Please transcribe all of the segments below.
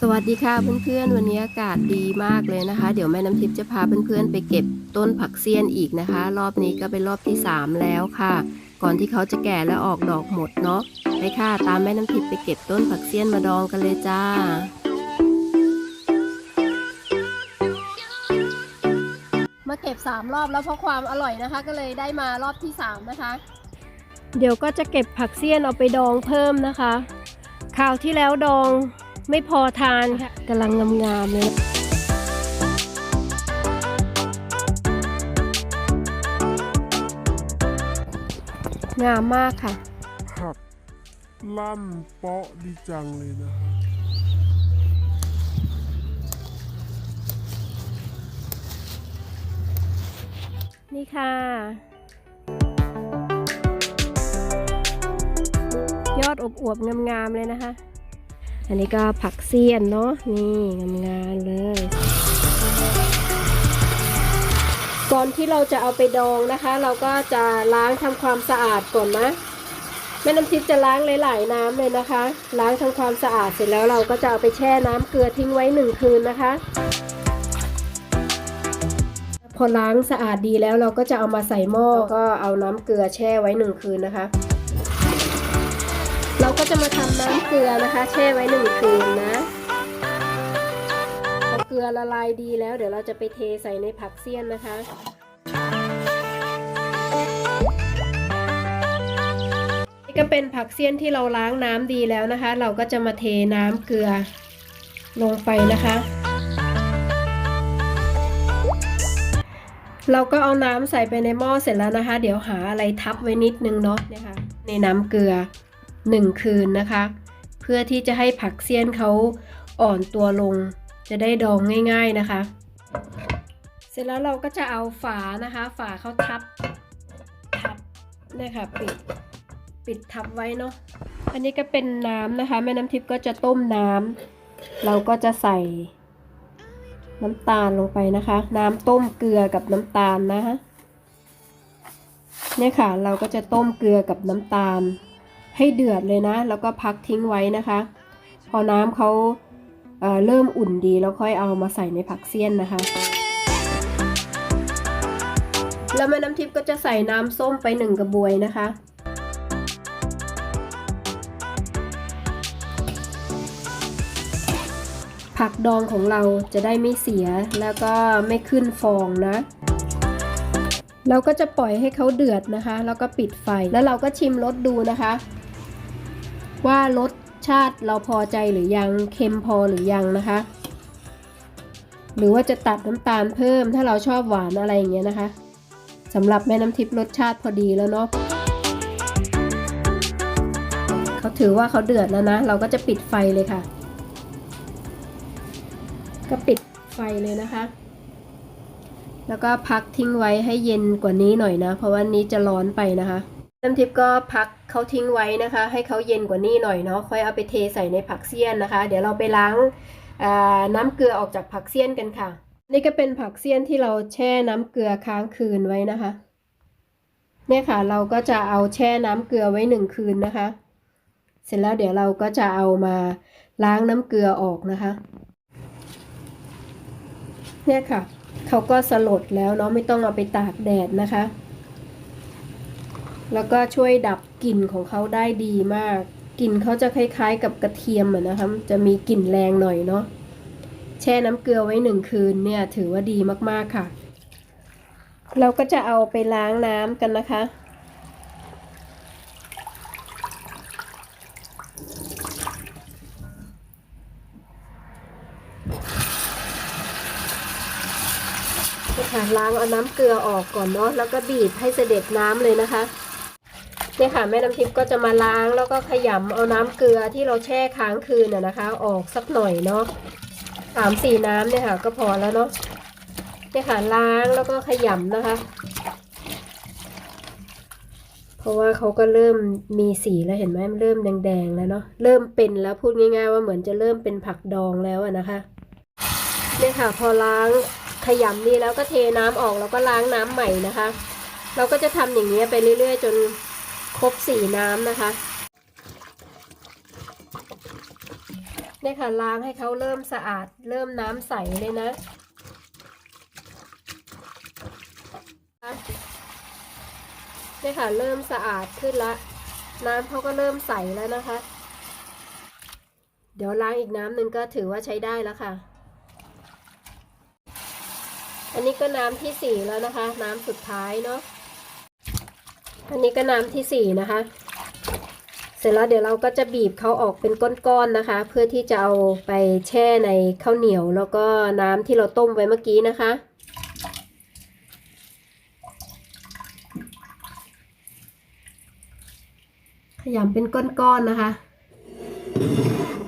สวัสดีค่ะเพื่อนๆวันนี้อากาศดีมากเลยนะคะ เดี๋ยวแม่น้ำทิพย์จะพาเพื่อนๆไปเก็บต้นผักเสี้ยนอีกนะคะ รอบนี้ก็เป็นรอบที่ 3 แล้วค่ะ ก่อนที่เขาจะแก่และออกดอกหมดเนาะไปค่ะตามแม่น้ำทิพย์ไปเก็บต้นผักเสี้ยนมาดองกันเลยจ้ามาเก็บ 3 รอบแล้วเพราะความอร่อยนะคะ ก็เลยได้มารอบที่ 3 นะคะ เดี๋ยวก็จะเก็บผักเสี้ยนเอาไปดองเพิ่มนะคะ คราวที่แล้วดองไม่พอทานค่ะกำลังงามๆเลยงามมากค่ะผักลั่นเปาะดีจังเลยนะฮะนี่ค่ะ ยอดอบอวบงามๆเลยนะคะ อันนี้ก็ผักเสี้ยนเนาะนี่งามๆเลย ก่อนที่เราจะเอาไปดองนะคะ เราก็จะล้างทำความสะอาดก่อนนะแม่น้ำทิพย์จะล้างหลาย ๆ น้ำเลยนะคะ ล้างทำความสะอาดเสร็จแล้วเราก็จะเอาไปแช่น้ำเกลือทิ้งไว้หนึ่งคืนนะคะพอล้างสะอาดดีแล้วเราก็จะเอามาใส่หม้อก็เอาน้ำเกลือแช่ไว้หนึ่งคืนนะคะ ก็จะมาทำน้ำเกลือนะคะ แช่ไว้หนึ่งคืนนะพอเกลือละลายดีแล้ว เดี๋ยวเราจะไปเทใส่ในผักเสี้ยนนะคะนี่ก็เป็นผักเสี้ยนที่เราล้างน้ำดีแล้วนะคะ เราก็จะมาเทน้ำเกลือลงไปนะคะ เราก็เอาน้ำใส่ไปในหม้อเสร็จแล้วนะคะ เดี๋ยวหาอะไรทับไว้นิดนึงเนาะเนี่ยค่ะในน้ำเกลือ หนึ่งคืนนะคะ เพื่อที่จะให้ผักเสี้ยนเขาอ่อนตัวลง จะได้ดองง่าย ๆนะคะ เสร็จแล้วเราก็จะเอาฝานะคะ ฝาเขาทับทับเนี่ยค่ะปิดปิดทับไว้เนาะอันนี้ก็เป็นน้ำนะคะแม่น้ำทิพย์ก็จะต้มน้ำเราก็จะใส่น้ำตาลลงไปนะคะ น้ำต้มเกลือกับน้ำตาลนะคะเนี่ยค่ะ เราก็จะต้มเกลือกับน้ำตาล ให้เดือดเลยนะ แล้วก็พักทิ้งไว้นะคะ พอน้ำเขาเเริ่มอุ่นดีแล้วค่อยเอามาใส่ในผักเสี้ยนนะคะ แล้วแม่น้ำทิพย์ก็จะใส่น้ำส้มไปหนึ่งกระบวยนะคะ ผักดองของเราจะได้ไม่เสียแล้วก็ไม่ขึ้นฟองนะเราก็จะปล่อยให้เขาเดือดนะคะ แล้วก็ปิดไฟ แล้วเราก็ชิมรสดูนะคะ ว่ารสชาติเราพอใจหรือยังเค็มพอหรือยังนะคะ หรือว่าจะตัดน้ำตาลเพิ่มถ้าเราชอบหวานอะไรอย่างเงี้ยนะคะสำหรับแม่น้ำทิพย์รสชาติพอดีแล้วเนาะเขาถือว่าเขาเดือดแล้วนะ เราก็จะปิดไฟเลยค่ะ ก็ปิดไฟเลยนะคะ แล้วก็พักทิ้งไว้ให้เย็นกว่านี้หน่อยนะ เพราะว่านี้จะร้อนไปนะคะ น้ำทิพย์ก็พักเขาทิ้งไว้นะคะ ให้เขาเย็นกว่านี้หน่อยเนาะค่อยเอาไปเทใส่ในผักเสี้ยนนะคะ เดี๋ยวเราไปล้างน้ำเกลือออกจากผักเสี้ยนกันค่ะ นี่ก็เป็นผักเสี้ยนที่เราแช่น้ำเกลือค้างคืนไว้นะคะ เนี่ยค่ะเราก็จะเอาแช่น้ำเกลือไว้หนึ่งคืนนะคะ เสร็จแล้วเดี๋ยวเราก็จะเอามาล้างน้ำเกลือออกนะคะ เนี่ยค่ะเขาก็สลดแล้วเนาะไม่ต้องเอาไปตากแดดนะคะ แล้วก็ช่วยดับกลิ่นของเขาได้ดีมาก กลิ่นเขาจะคล้ายๆ กับกระเทียมอะนะคะ จะมีกลิ่นแรงหน่อยเนาะ แช่น้ำเกลือไว้หนึ่งคืนเนี่ยถือว่าดีมากๆค่ะ เราก็จะเอาไปล้างน้ำกันนะคะ ค่ะล้างเอาน้ำเกลือออกก่อนเนาะ แล้วก็บีบให้เสด็จน้ำเลยนะคะ เนี่ยค่ะแม่น้ำทิพย์ก็จะมาล้างแล้วก็ขยำเอาน้ำเกลือที่เราแช่ค้างคืนน่ะนะคะ ออกสักหน่อยเนาะสามสี่น้ำเนี่ยค่ะ ก็พอแล้วเนาะเนี่ยค่ะล้างแล้วก็ขยำนะคะ เพราะว่าเขาก็เริ่มมีสีแล้วเห็นไหมมันเริ่มแดงๆแล้วเนาะเริ่มเป็นแล้วพูดง่าย ๆ ว่าเหมือนจะเริ่มเป็นผักดองแล้วอะนะคะเนี่ยค่ะพอล้างขยำนี่แล้วก็เทน้ำออกแล้วก็ล้างน้ำใหม่นะคะ เราก็จะทำอย่างนี้ไปเรื่อย ๆ จน ครบสี่น้ำนะคะเนี่ยค่ะล้างให้เขาเริ่มสะอาด เริ่มน้ำใสเลยนะ เนี่ยค่ะเริ่มสะอาดขึ้นละ น้ำเขาก็เริ่มใสแล้วนะคะ เดี๋ยวล้างอีกน้ำหนึ่งก็ถือว่าใช้ได้แล้วค่ะ อันนี้ก็น้ำที่สี่แล้วนะคะ น้ำสุดท้ายเนาะ อันนี้ก็น้ำที่สี่นะคะ เสร็จแล้วเดี๋ยวเราก็จะบีบเขาออกเป็นก้อนๆนะคะ เพื่อที่จะเอาไปแช่ในข้าวเหนียว แล้วก็น้ำที่เราต้มไว้เมื่อกี้นะคะขยำเป็นก้อนๆนะคะ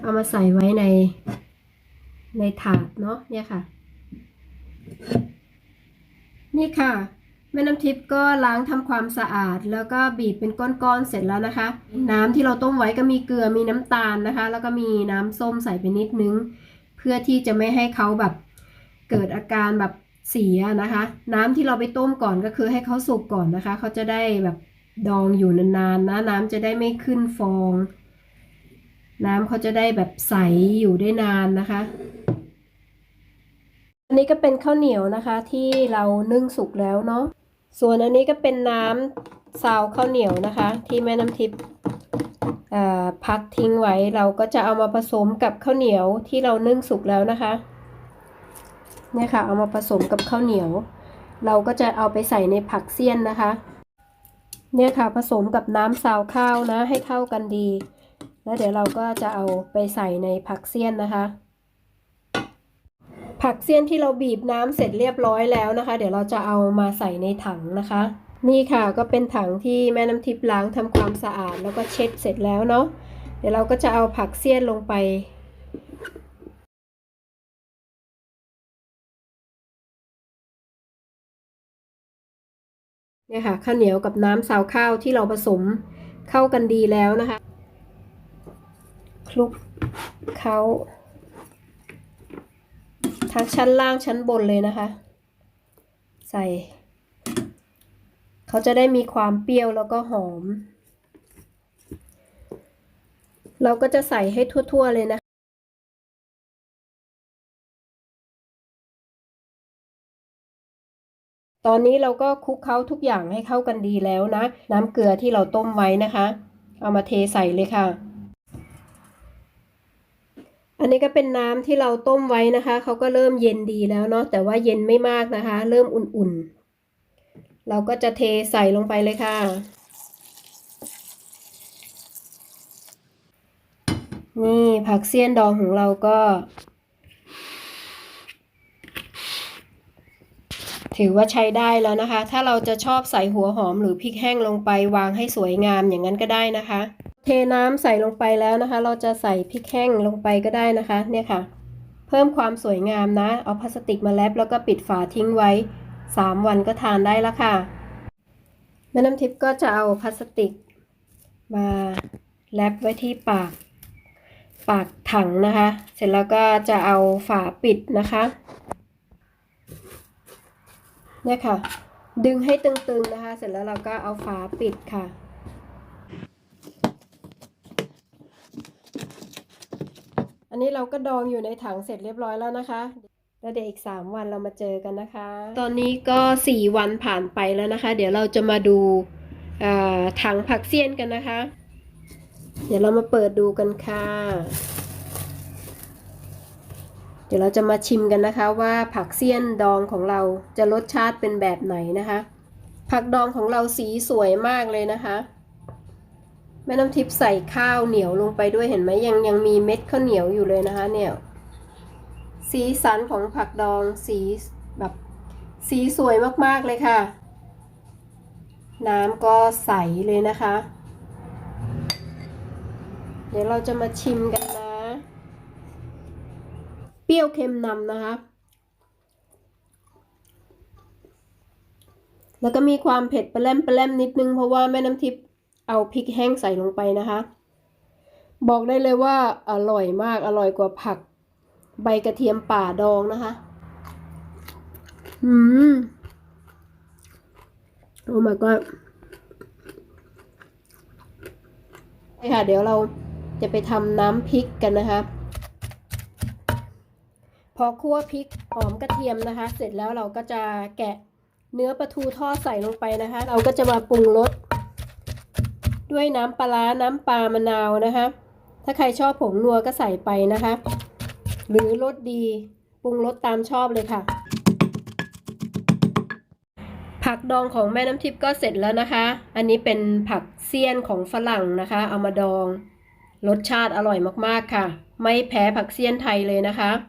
เอามาใส่ไว้ในในถาดเนาะเนี่ยค่ะ นี่ค่ะ แม่น้ำทิพย์ก็ล้างทำความสะอาด แล้วก็บีบเป็นก้อนๆเสร็จแล้วนะคะ น้ำที่เราต้มไว้ก็มีเกลือมีน้ำตาลนะคะ แล้วก็มีน้ำส้มใส่ไปนิดนึง เพื่อที่จะไม่ให้เขาแบบเกิดอาการแบบเสียนะคะ น้ำที่เราไปต้มก่อนก็คือให้เขาสุกก่อนนะคะ เขาจะได้แบบดองอยู่นานๆนะน้ำจะได้ไม่ขึ้นฟอง น้ำเขาจะได้แบบใสอยู่ได้นานนะคะอันนี้ก็เป็นข้าวเหนียวนะคะที่เรานึ่งสุกแล้วเนาะ ส่วนอันนี้ก็เป็นน้ำซาวข้าวเหนียวนะคะ ที่แม่น้ำทิพย์พักทิ้งไว้เราก็จะเอามาผสมกับข้าวเหนียวที่เรานึ่งสุกแล้วนะคะเนี่ยค่ะ เอามาผสมกับข้าวเหนียว เราก็จะเอาไปใส่ในผักเสี้ยนนะคะ เนี่ยค่ะผสมกับน้ำซาวข้าวนะให้เข้ากันดี แล้วเดี๋ยวเราก็จะเอาไปใส่ในผักเสี้ยนนะคะ ผักเสี้ยนที่เราบีบน้ำเสร็จเรียบร้อยแล้วนะคะ เดี๋ยวเราจะเอามาใส่ในถังนะคะ นี่ค่ะก็เป็นถังที่แม่น้ำทิพย์ล้างทำความสะอาดแล้วก็เช็ดเสร็จแล้วเนาะเดี๋ยวเราก็จะเอาผักเสี้ยนลงไปเนี่ยค่ะข้าวเหนียวกับน้ำซาวข้าวที่เราผสมเข้ากันดีแล้วนะคะ คลุกเขา ทั้งชั้นล่างชั้นบนเลยนะคะ ใส่ เขาจะได้มีความเปรี้ยวแล้วก็หอม เราก็จะใส่ให้ทั่ว ๆ เลยนะคะตอนนี้เราก็คลุกเคล้าทุกอย่างให้เข้ากันดีแล้วนะ น้ำเกลือที่เราต้มไว้นะคะ เอามาเทใส่เลยค่ะ อันนี้ก็เป็นน้ำที่เราต้มไว้นะคะ เขาก็เริ่มเย็นดีแล้วเนาะ แต่ว่าเย็นไม่มากนะคะ เริ่มอุ่นๆ เราก็จะเทใส่ลงไปเลยค่ะ นี่ผักเสี้ยนดองของเราก็ ถือว่าใช้ได้แล้วนะคะ ถ้าเราจะชอบใส่หัวหอมหรือพริกแห้งลงไปวางให้สวยงามอย่างนั้นก็ได้นะคะ น้ำใส่ลงไปแล้วนะคะ เราจะใส่พริกแห้งลงไปก็ได้นะคะ เนี่ยค่ะ เพิ่มความสวยงามนะ เอาพลาสติกมาแรปแล้วก็ปิดฝาทิ้งไว้ 3 วันก็ทานได้แล้วค่ะ แม่น้ำทิพย์ก็จะเอาพลาสติกมาแรปไว้ที่ปาก ปากถังนะคะ เสร็จแล้วก็จะเอาฝาปิดนะคะ เนี่ยค่ะ ดึงให้ตึงๆนะคะ เสร็จแล้วเราก็เอาฝาปิดค่ะ นนี้เราก็ดองอยู่ในถังเสร็จเรียบร้อยแล้วนะคะ แล้วเดี๋ยวอีก 3 วันเรามาเจอกันนะคะ ตอนนี้ก็ 4 วันผ่านไปแล้วนะคะ เดี๋ยวเราจะมาดูเอ่อถังผักเสี้ยนกันนะคะ เดี๋ยวเรามาเปิดดูกันค่ะ เดี๋ยวเราจะมาชิมกันนะคะว่าผักเสี้ยนดองของเราจะรสชาติเป็นแบบไหนนะคะ ผักดองของเราสีสวยมากเลยนะคะแม่น้ำทิพย์ใส่ข้าวเหนียวลงไปด้วยเห็นไหมยังยังมีเม็ดข้าวเหนียวอยู่เลยนะคะ เนี่ย สีสันของผักดองสีแบบสีสวยมากๆเลยค่ะ น้ำก็ใสเลยนะคะ เดี๋ยวเราจะมาชิมกันนะ เปรี้ยวเค็มนำนะคะ แล้วก็มีความเผ็ดปลาแรมปลาแรมนิดนึงเพราะว่าแม่น้ำทิพย์ เอาพริกแห้งใส่ลงไปนะคะ บอกได้เลยว่าอร่อยมากอร่อยกว่าผัก ใบกระเทียมป่าดองนะคะ อืมโอ้ my god นี่ค่ะ เดี๋ยวเราจะไปทำน้ำพริกกันนะคะ พอคั่วพริกหอมกระเทียมนะคะ เสร็จแล้วเราก็จะแกะเนื้อปลาทูทอดใส่ลงไปนะคะ เราก็จะมาปรุงรส ด้วยน้ำปลาน้ำปลามะนาวนะคะ ถ้าใครชอบผงนัวก็ใส่ไปนะคะ หรือรสดีปรุงรสตามชอบเลยค่ะ ผักดองของแม่น้ำทิพย์ก็เสร็จแล้วนะคะ อันนี้เป็นผักเสี้ยนของฝรั่งนะคะ เอามาดอง รสชาติอร่อยมากๆค่ะ ไม่แพ้ผักเสี้ยนไทยเลยนะคะ